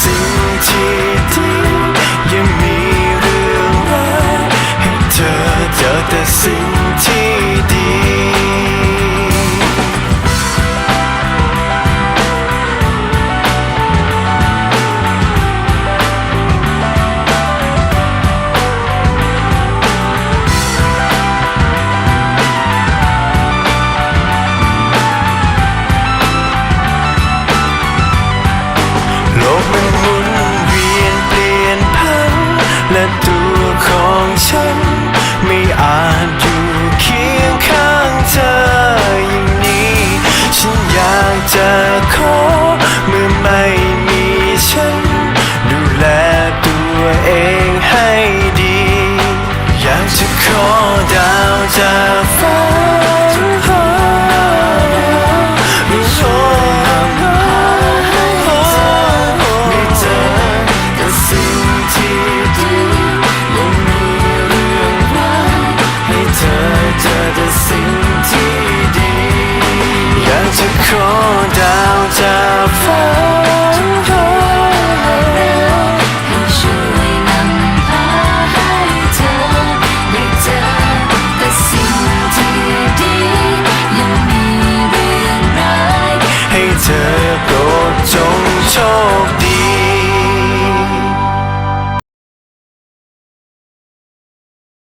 สิ่งที่ดียังมีเรื่องรายให้เธอเจอแต่สิ่งาว